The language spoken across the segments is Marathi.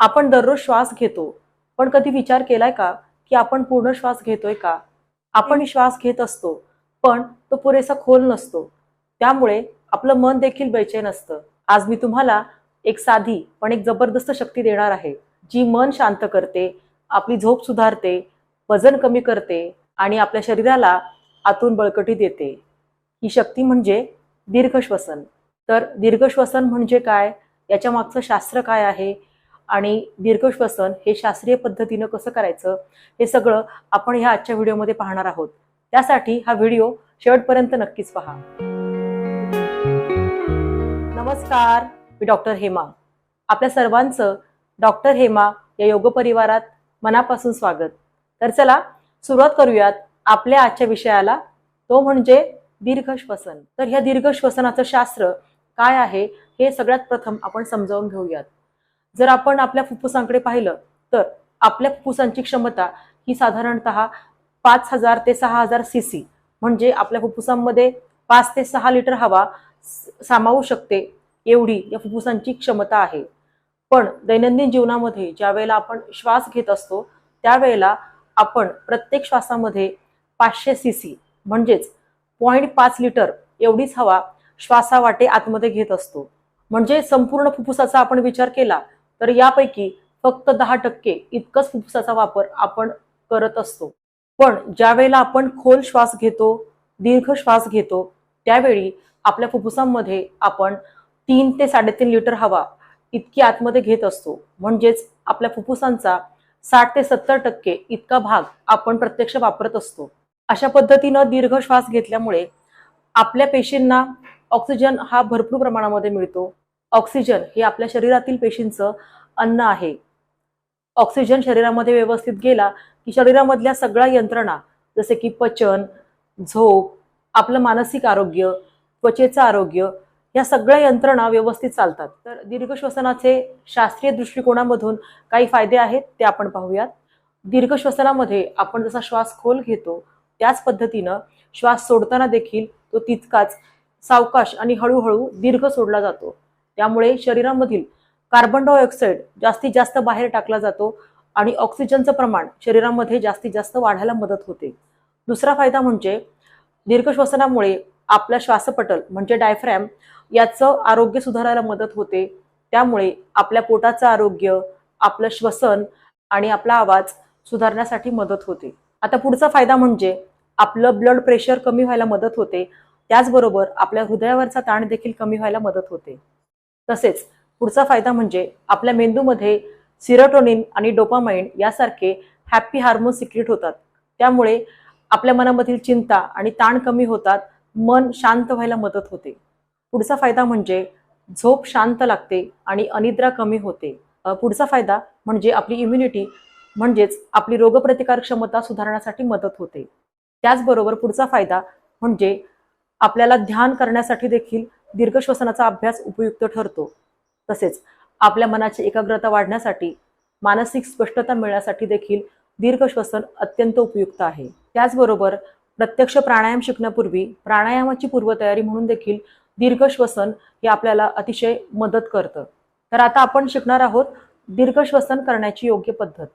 आपण दररोज श्वास घेतो. पण कधी विचार केलाय का की आपण पूर्ण श्वास घेतोय का? आपण श्वास घेत असतो पण तो पुरेसा खोल नसतो. त्यामुळे आपलं मन देखील बेचैन असतं. आज मी तुम्हाला एक साधी पण एक जबरदस्त शक्ती देणार आहे जी मन शांत करते आपली झोप सुधारते वजन कमी करते आणि आपल्या शरीराला आतून बळकटी देते. ही शक्ती म्हणजे दीर्घ श्वसन तर दीर्घ श्वसन म्हणजे काय? याच्या मागचं शास्त्र काय आहे? आणि दीर्घश्वसन हे शास्त्रीय पद्धतीनं कसं करायचं हे सगळं आपण ह्या आजच्या व्हिडिओमध्ये पाहणार आहोत. त्यासाठी हा व्हिडिओ शेवटपर्यंत नक्कीच पहा. नमस्कार मी डॉक्टर हेमा. आपल्या सर्वांचं डॉक्टर हेमा या योग परिवारात मनापासून स्वागत. तर चला सुरुवात करूयात आपल्या आजच्या विषयाला तो म्हणजे दीर्घ श्वसन तर ह्या दीर्घ श्वसनाचं शास्त्र काय आहे हे सगळ्यात प्रथम आपण समजावून घेऊयात. जर आपण आपल्या फुफ्फुसांकडे पाहिलं तर आपल्या फुफ्फुसांची क्षमता ही साधारणत पाच हजार ते सहा हजार सी सी म्हणजे आपल्या फुफ्फुसांमध्ये पाच ते सहा लिटर हवा सामावू शकते एवढी या फुफ्फुसांची क्षमता आहे. पण दैनंदिन जीवनामध्ये ज्या वेळेला आपण श्वास घेत असतो त्यावेळेला आपण प्रत्येक श्वासामध्ये पाचशे सी सी म्हणजेच पॉईंट पाच लिटर एवढीच हवा श्वासावाटे आतमध्ये घेत असतो. म्हणजे संपूर्ण फुफ्फुसाचा आपण विचार केला तर यापैकी फक्त दहा टक्के इतकंच फुफ्फुसाचा वापर आपण करत असतो. पण ज्या वेळेला आपण खोल श्वास घेतो दीर्घ श्वास घेतो त्यावेळी आपल्या फुफ्फुसांमध्ये आपण तीन ते साडेतीन लिटर हवा इतकी आतमध्ये घेत असतो. म्हणजेच आपल्या फुफ्फुसांचा साठ ते सत्तर टक्के इतका भाग आपण प्रत्यक्ष वापरत असतो. अशा पद्धतीनं दीर्घ श्वास घेतल्यामुळे आपल्या पेशींना ऑक्सिजन हा भरपूर प्रमाणामध्ये मिळतो. ऑक्सिजन हे आपल्या शरीरातील पेशींचं अन्न आहे. ऑक्सिजन शरीरामध्ये व्यवस्थित गेला की शरीरामधल्या सगळ्या यंत्रणा जसे की पचन झोप आपलं मानसिक आरोग्य त्वचेचं आरोग्य या सगळ्या यंत्रणा व्यवस्थित चालतात. तर दीर्घ श्वसनाचे शास्त्रीय दृष्टिकोनामधून काही फायदे आहेत ते आपण पाहूयात. दीर्घ श्वसनामध्ये आपण जसा श्वास खोल घेतो त्याच पद्धतीनं श्वास सोडताना देखील तो तितकाच सावकाश आणि हळूहळू दीर्घ सोडला जातो. त्यामुळे शरीरामधील कार्बन डायऑक्साईड जास्तीत जास्त बाहेर टाकला जातो आणि ऑक्सिजनचं प्रमाण शरीरामध्ये जास्तीत जास्त वाढायला मदत होते. दुसरा फायदा म्हणजे दीर्घ श्वसनामुळे आपला श्वासपटल म्हणजे डायफ्रॅम याचं आरोग्य सुधारायला मदत होते. त्यामुळे आपल्या पोटाचं आरोग्य आपलं श्वसन आणि आपला आवाज सुधारण्यासाठी मदत होते. आता पुढचा फायदा म्हणजे आपलं ब्लड प्रेशर कमी व्हायला मदत होते. त्याचबरोबर आपल्या हृदयावरचा ताण देखील कमी व्हायला मदत होते. तसेच पुढचा फायदा म्हणजे आपल्या मेंदूमध्ये सिरोटोनिन आणि डोपामाइन यासारखे हॅप्पी हार्मोन सिक्रिट होतात. त्यामुळे आपल्या मनामधील चिंता आणि ताण कमी होतात मन शांत व्हायला मदत होते. पुढचा फायदा म्हणजे झोप शांत लागते आणि अनिद्रा कमी होते. पुढचा फायदा म्हणजे आपली इम्युनिटी म्हणजेच आपली रोगप्रतिकार क्षमता सुधारण्यासाठी मदत होते. त्याचबरोबर पुढचा फायदा म्हणजे आपल्याला ध्यान करण्यासाठी देखील दीर्घ श्वसनाचा अभ्यास उपयुक्त ठरतो. तसेच आपल्या मनाची एकाग्रता वाढण्यासाठी मानसिक स्पष्टता मिळण्यासाठी देखील दीर्घ श्वसन अत्यंत उपयुक्त आहे. त्याचबरोबर प्रत्यक्ष प्राणायाम शिकण्यापूर्वी प्राणायामाची पूर्वतयारी म्हणून देखील दीर्घ श्वसन हे आपल्याला अतिशय मदत करतं. तर आता आपण शिकणार आहोत दीर्घ श्वसन करण्याची योग्य पद्धत.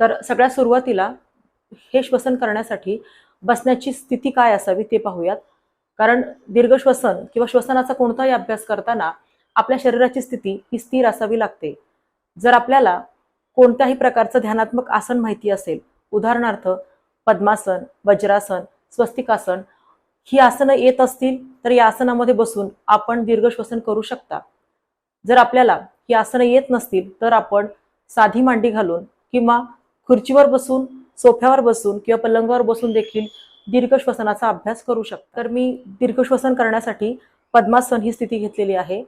तर सगळ्या सुरुवातीला हे श्वसन करण्यासाठी बसण्याची स्थिती काय असावी ते पाहूयात. कारण दीर्घ श्वसन किंवा श्वसनाचा कोणताही अभ्यास करताना आपल्या शरीराची स्थिती ही स्थिर असावी लागते. जर आपल्याला कोणत्याही प्रकारचं ध्यानात्मक आसन माहिती असेल उदाहरणार्थ पद्मासन वज्रासन स्वस्तिकासन ही आसनं येत असतील तर या आसनामध्ये बसून आपण दीर्घ श्वसन करू शकता. जर आपल्याला ही आसनं येत नसतील तर आपण साधी मांडी घालून किंवा खुर्चीवर बसून सोफ्यावर बसून किंवा पलंगावर बसून देखील दीर्घ श्वसनाचा अभ्यास करू शक तर मी दीर्घ श्वसन करण्यासाठी पद्मासन ही स्थिती घेतलेली आहे.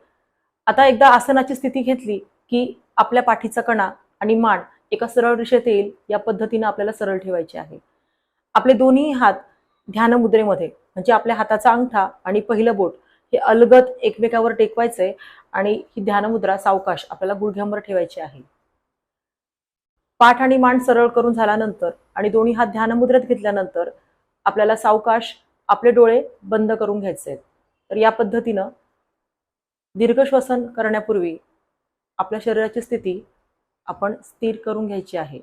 आता एकदा आसनाची स्थिती घेतली की आपल्या पाठीचा कणा आणि मान एका सरळ रेषेत येईल या पद्धतीनं आपल्याला सरळ ठेवायचे आहे. आपले दोन्ही हात ध्यान मुद्रेमध्ये म्हणजे आपल्या हाताचा अंगठा आणि पहिलं बोट हे अलगत एकमेकावर टेकवायचंय आणि ही ध्यानमुद्रा सावकाश आपल्याला गुडघ्यांवर ठेवायची आहे. पाठ आणि मान सरळ करून झाल्यानंतर आणि दोन्ही हात ध्यानमुद्रेत घेतल्यानंतर आपल्याला सावकाश आपले डोळे बंद करून घ्यायचे आहेत. तर या पद्धतीनं दीर्घ श्वसन करण्यापूर्वी आपल्या शरीराची स्थिती आपण स्थिर करून घ्यायची आहे.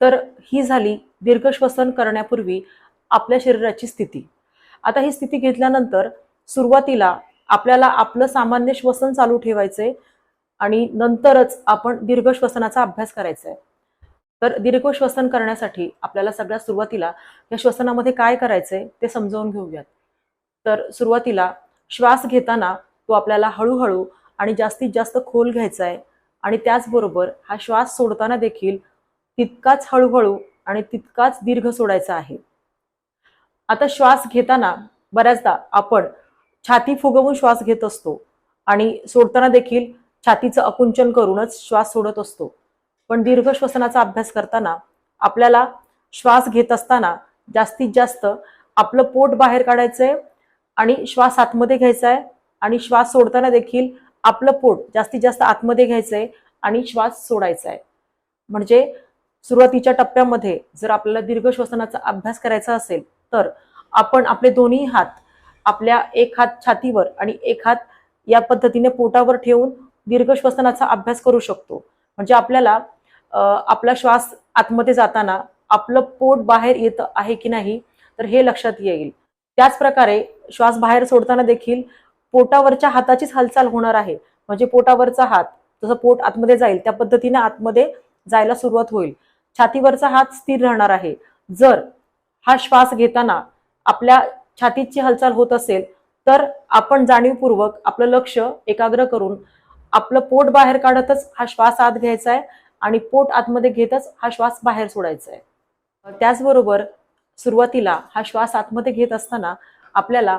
तर ही झाली दीर्घ श्वसन करण्यापूर्वी आपल्या शरीराची स्थिती. आता ही स्थिती घेतल्यानंतर सुरुवातीला आपल्याला आपलं सामान्य श्वसन चालू ठेवायचंय. आणि नंतरच आपण दीर्घ श्वसनाचा अभ्यास करायचा आहे. तर दीर्घ श्वसन करण्यासाठी आपल्याला सगळ्यात सुरुवातीला या श्वसनामध्ये काय करायचंय ते समजावून घेऊयात. तर सुरुवातीला श्वास घेताना तो आपल्याला हळूहळू आणि जास्तीत जास्त खोल घ्यायचा आहे आणि त्याचबरोबर हा श्वास सोडताना देखील तितकाच हळूहळू आणि तितकाच दीर्घ सोडायचा आहे. आता श्वास घेताना बऱ्याचदा आपण छाती फुगवून श्वास घेत असतो आणि सोडताना देखील छातीचं अकुंचन करूनच श्वास सोडत असतो. पण दीर्घ श्वसनाचा अभ्यास करताना आपल्याला श्वास घेत असताना जास्तीत जास्त आपलं पोट बाहेर काढायचंय आणि श्वास आतमध्ये घ्यायचा आहे आणि श्वास सोडताना देखील आपलं पोट जास्तीत जास्त आतमध्ये घ्यायचंय आणि श्वास सोडायचा आहे म्हणजे सुरुवातीच्या टप्प्यामध्ये जर आपल्याला दीर्घ श्वसनाचा अभ्यास करायचा असेल तर आपण आपले दोन्ही हात आपल्या एक हात छातीवर आणि एक हात या पद्धतीने पोटावर ठेवून दीर्घ श्वसनाचा अभ्यास करू शकतो. म्हणजे आपल्याला आपला श्वास आतमध्ये जाताना आपलं पोट बाहेर येत आहे की नाही तर हे लक्षात येईल. त्याच प्रकारे श्वास बाहेर सोडताना देखील पोटावरच्या हाताचीच हालचाल होणार आहे. म्हणजे पोटावरचा हात जसं पोट आतमध्ये जाईल त्या पद्धतीने आतमध्ये जायला सुरुवात होईल. छातीवरचा हात स्थिर राहणार आहे. जर हा श्वास घेताना आपल्या छातीची हालचाल होत असेल तर आपण जाणीवपूर्वक आपलं लक्ष एकाग्र करून आपलं पोट बाहेर काढतच हा श्वास आत घ्यायचा आहे आणि पोट आतमध्ये घेतच हा श्वास बाहेर सोडायचा आहे त्याचबरोबर सुरुवातीला हा श्वास आतमध्ये घेत असताना आपल्याला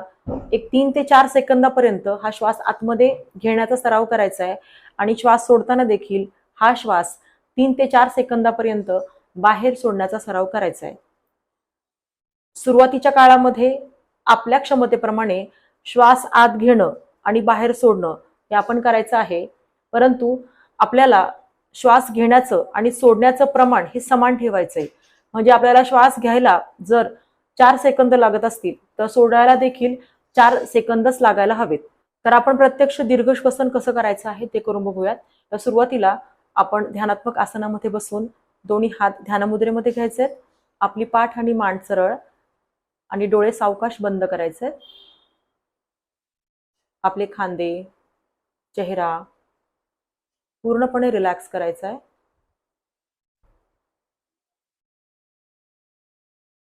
एक तीन ते चार सेकंदापर्यंत हा श्वास आतमध्ये घेण्याचा सराव करायचा आहे आणि श्वास सोडताना देखील हा श्वास तीन ते चार सेकंदापर्यंत बाहेर सोडण्याचा सराव करायचा आहे सुरुवातीच्या काळामध्ये आपल्या क्षमतेप्रमाणे श्वास आत घेणं आणि बाहेर सोडणं हे आपण करायचं आहे. परंतु आपल्याला श्वास घेण्याचं आणि सोडण्याचं प्रमाण हे समान ठेवायचं आहे म्हणजे आपल्याला श्वास घ्यायला जर चार सेकंद लागत असतील तर सोडायला देखील चार सेकंदच लागायला हवेत. तर आपण प्रत्यक्ष दीर्घ श्वसन कसं करायचं आहे ते करून बघूयात. तर सुरुवातीला आपण ध्यानात्मक आसनामध्ये बसून दोन्ही हात ध्यानमुद्रेमध्ये घ्यायचे. आहेत आपली पाठ आणि मान सरळ आणि डोळे सावकाश बंद करायचे. आपले खांदे चेहरा पूर्णपणे रिलॅक्स करायचा आहे.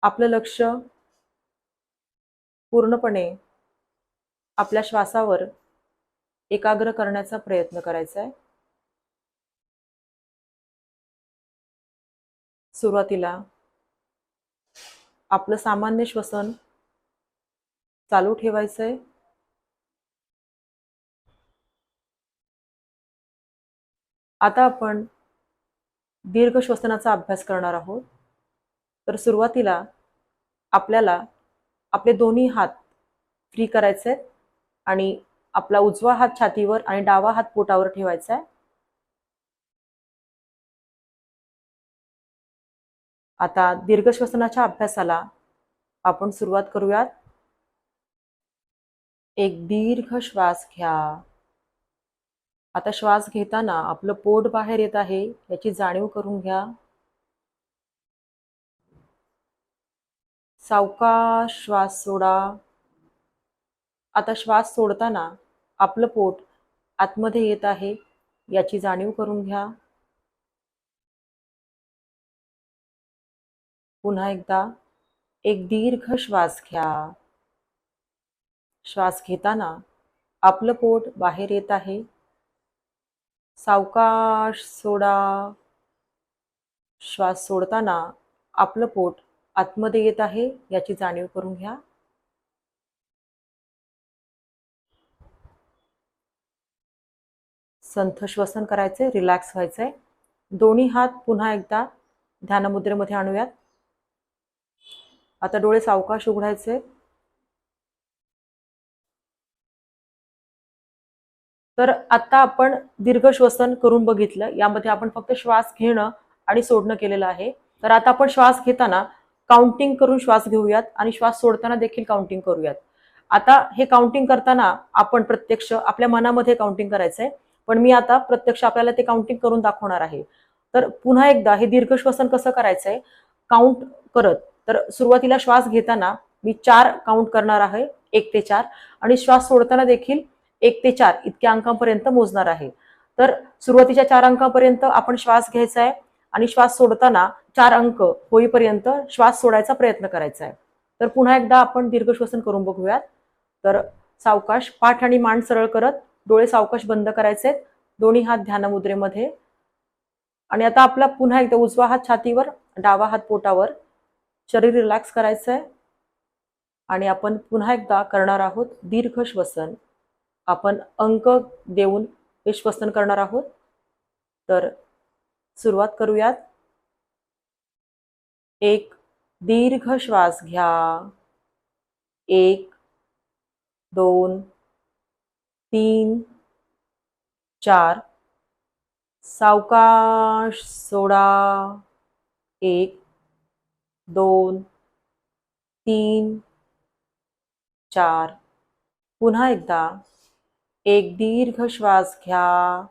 आपलं लक्ष पूर्णपणे आपल्या श्वासावर एकाग्र करण्याचा प्रयत्न करायचा आहे. सुरुवातीला आपलं सामान्य श्वसन चालू ठेवायचंय. आता आपण दीर्घ श्वसनाचा अभ्यास करणार आहोत. तर सुरुवातीला आपल्याला आपले दोन्ही हात फ्री करायचे आहेत आणि आपला उजवा हात छातीवर आणि डावा हात पोटावर ठेवायचा आहे आता दीर्घ श्वसनाच्या अभ्यासाला आपण सुरुवात करूयात. एक दीर्घ श्वास घ्या. आता श्वास घेताना आपलं पोट बाहेर येत आहे याची जाणीव करून घ्या. सावकाश श्वास सोडा. आता श्वास सोडताना आपलं पोट आतमध्ये येत आहे याची जाणीव करून घ्या. पुन्हा एकदा एक दीर्घ श्वास घ्या. श्वास घेताना आपलं पोट बाहेर येत आहे सावकाश सोडा. श्वास सोडताना आपलं पोट आतमध्ये येत आहे याची जाणीव करून घ्या. संथ श्वसन करायचे रिलॅक्स व्हायचंय. दोन्ही हात पुन्हा एकदा ध्यानमुद्रेमध्ये आणूयात. आता डोळे सावकाश उघडायचे. तर आता आपण दीर्घ श्वसन करून बघितलं. यामध्ये आपण फक्त श्वास घेणं आणि सोडणं केलेलं आहे. तर आता आपण श्वास घेताना काउंटिंग करून श्वास घेऊयात आणि श्वास सोडताना देखील काउंटिंग करूयात. आता हे काउंटिंग करताना आपण प्रत्यक्ष आपल्या मनामध्ये काउंटिंग करायचंय. पण मी आता प्रत्यक्ष आपल्याला ते काउंटिंग करून दाखवणार आहे. तर पुन्हा एकदा हे दीर्घ श्वसन कसं करायचंय? काउंट करत. तर सुरुवातीला श्वास घेताना मी चार काउंट करणार आहे. एक ते चार. आणि श्वास सोडताना देखील एक ते चार इतक्या अंकांपर्यंत मोजणार आहे. तर सुरुवातीच्या चार अंकापर्यंत आपण श्वास घ्यायचा आहे आणि श्वास सोडताना चार अंक होईपर्यंत श्वास सोडायचा प्रयत्न करायचा आहे. तर पुन्हा एकदा आपण दीर्घ श्वसन करून बघूयात. तर सावकाश पाठ आणि मान सरळ करत डोळे सावकाश बंद करायचे आहेत. दोन्ही हात ध्यानमुद्रेमध्ये आणि आता आपला पुन्हा एकदा उजवा हात छातीवर डावा हात पोटावर शरीर रिलॅक्स करायचं आहे. आणि आपण पुन्हा एकदा करणार आहोत दीर्घ श्वसन. आपण अंक देऊन हे श्वसन करणार आहोत. तर सुरुवात करूयात. एक दीर्घ श्वास घ्या. एक दोन तीन चार. सावकाश सोडा. एक दोन तीन चार. पुन्हा एकदा. एक दीर्घ श्वास घ्या.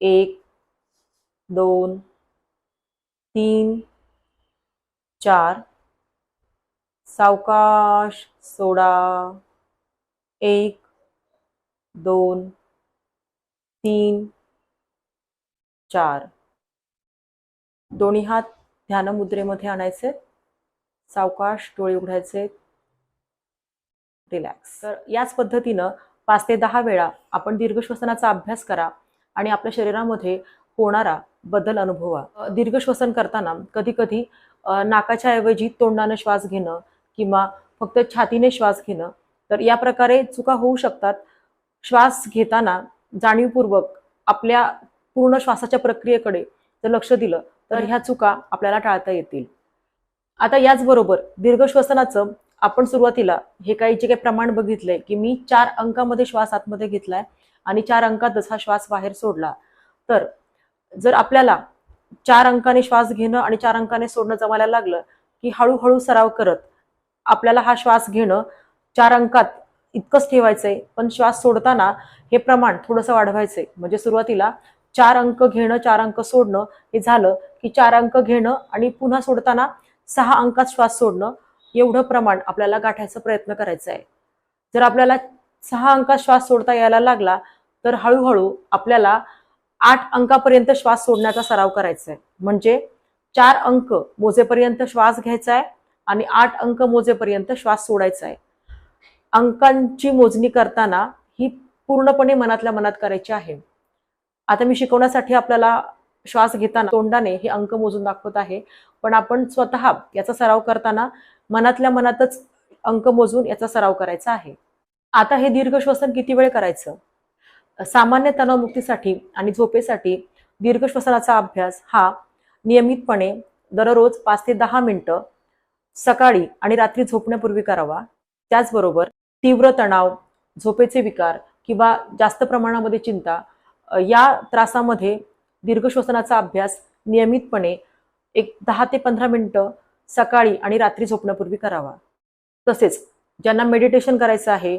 एक दोन तीन चार. सावकाश सोडा. एक दोन तीन चार. दोन्ही हात ध्यानमुद्रेमध्ये आणायचे. सावकाश डोळे उघडायचे. रिलॅक्स. तर याच पद्धतीनं पाच ते दहा वेळा आपण दीर्घ श्वसनाचा अभ्यास करा आणि आपल्या शरीरामध्ये होणारा बदल अनुभवा. दीर्घ श्वसन करताना कधी कधी नाकाच्या ऐवजी तोंडानं श्वास घेणं किंवा फक्त छातीने श्वास घेणं तर या प्रकारे चुका होऊ शकतात. श्वास घेताना जाणीवपूर्वक आपल्या पूर्ण श्वासाच्या प्रक्रियेकडे जर लक्ष दिलं तर ह्या चुका आपल्याला टाळता येतील. आता याचबरोबर दीर्घ श्वसनाचं आपण सुरुवातीला हे काही जे काही प्रमाण बघितलंय की मी चार अंकामध्ये श्वास आतमध्ये घेतलाय आणि चार अंकातच हा श्वास बाहेर सोडला. तर जर आपल्याला चार अंकाने श्वास घेणं आणि चार अंकाने सोडणं जमायला लागलं की हळूहळू सराव करत आपल्याला हा श्वास घेणं चार अंकात इतकंच ठेवायचंय पण श्वास सोडताना हे प्रमाण थोडंसं वाढवायचंय. म्हणजे सुरुवातीला चार अंक घेणं चार अंक सोडणं हे झालं की चार अंक घेणं आणि पुन्हा सोडताना सहा अंकात श्वास सोडणं एवढं प्रमाण आपल्याला गाठायचा प्रयत्न करायचा आहे. जर आपल्याला सहा अंकात श्वास सोडता यायला लागला तर हळूहळू आपल्याला आठ अंकापर्यंत श्वास सोडण्याचा सराव करायचा आहे. म्हणजे चार अंक मोजेपर्यंत श्वास घ्यायचा आहे आणि आठ अंक मोजेपर्यंत श्वास सोडायचा आहे. अंकांची मोजणी करताना ही पूर्णपणे मनातल्या मनात करायची आहे. आता मी शिकवण्यासाठी आपल्याला श्वास घेताना तोंडाने हे अंक मोजून दाखवत आहे. पण आपण स्वतः याचा सराव करताना मनातल्या मनातच अंक मोजून याचा सराव करायचा आहे. आता हे दीर्घ श्वसन किती वेळ करायचं? सामान्य तणावमुक्तीसाठी आणि झोपेसाठी दीर्घ श्वसनाचा अभ्यास हा नियमितपणे दररोज पाच ते दहा मिनिटं सकाळी आणि रात्री झोपण्यापूर्वी करावा. त्याचबरोबर तीव्र तणाव झोपेचे विकार किंवा जास्त प्रमाणामध्ये चिंता या त्रासामध्ये दीर्घ श्वसनाचा अभ्यास नियमितपणे एक दहा ते पंधरा मिनटं सकाळी आणि रात्री झोपण्यापूर्वी करावा. तसेच ज्यांना मेडिटेशन करायचं आहे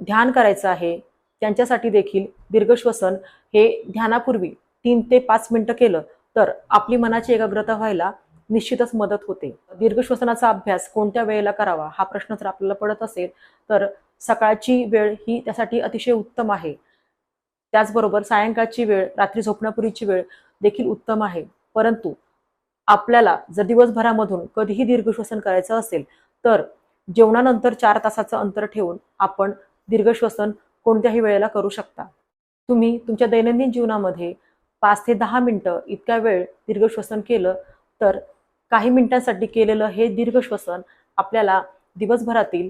ध्यान करायचं आहे त्यांच्यासाठी देखील दीर्घ श्वसन हे ध्यानापूर्वी तीन ते पाच मिनटं केलं तर आपली मनाची एकाग्रता व्हायला निश्चितच मदत होते. दीर्घ श्वसनाचा अभ्यास कोणत्या वेळेला करावा हा प्रश्न जर आपल्याला पडत असेल तर सकाळची वेळ ही त्यासाठी अतिशय उत्तम आहे. त्याचबरोबर सायंकाळची वेळ रात्री झोपण्यापूर्वीची वेळ देखील उत्तम आहे. परंतु आपल्याला जर दिवसभरामधून कधीही दीर्घ श्वसन करायचं असेल तर जेवणानंतर चार तासाचं अंतर ठेवून आपण दीर्घ श्वसन कोणत्याही वेळेला करू शकता. तुम्ही तुमच्या दैनंदिन जीवनामध्ये पाच ते दहा मिनटं इतक्या वेळ दीर्घ श्वसन केलं तर काही मिनिटांसाठी केलेलं हे दीर्घ श्वसन आपल्याला दिवसभरातील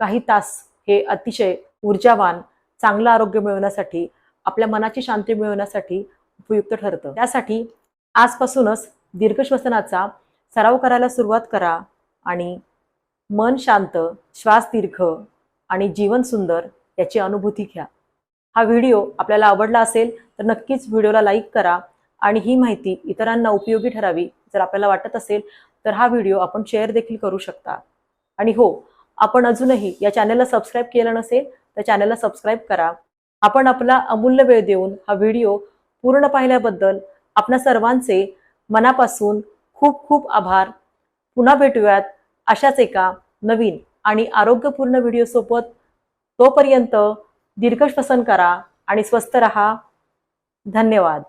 काही तास हे अतिशय ऊर्जावान चांगलं आरोग्य मिळवण्यासाठी आपल्या मनाची शांती मिळवण्यासाठी उपयुक्त ठरतं. त्यासाठी आजपासूनच दीर्घ श्वसनाचा सराव करायला सुरुवात करा आणि मन शांत श्वास दीर्घ आणि जीवन सुंदर याची अनुभूती घ्या. हा व्हिडिओ आपल्याला आवडला असेल तर नक्कीच व्हिडिओला लाईक करा आणि ही माहिती इतरांना उपयोगी ठरावी जर आपल्याला वाटत असेल तर हा व्हिडिओ आपण शेअर देखील करू शकता. आणि हो आपण अजूनही या चॅनलला सबस्क्राईब केलं नसेल तर चॅनलला सबस्क्राईब करा. आपण आपला अमूल्य वेळ देऊन हा व्हिडिओ पूर्ण पाहिल्याबद्दल आपणा सर्वांचे मनापासून खूप खूप आभार. पुन्हा भेटूयात अशाच एका नवीन आणि आरोग्यपूर्ण व्हिडिओसोबत तोपर्यंत दीर्घ श्वसन करा आणि स्वस्थ रहा. धन्यवाद.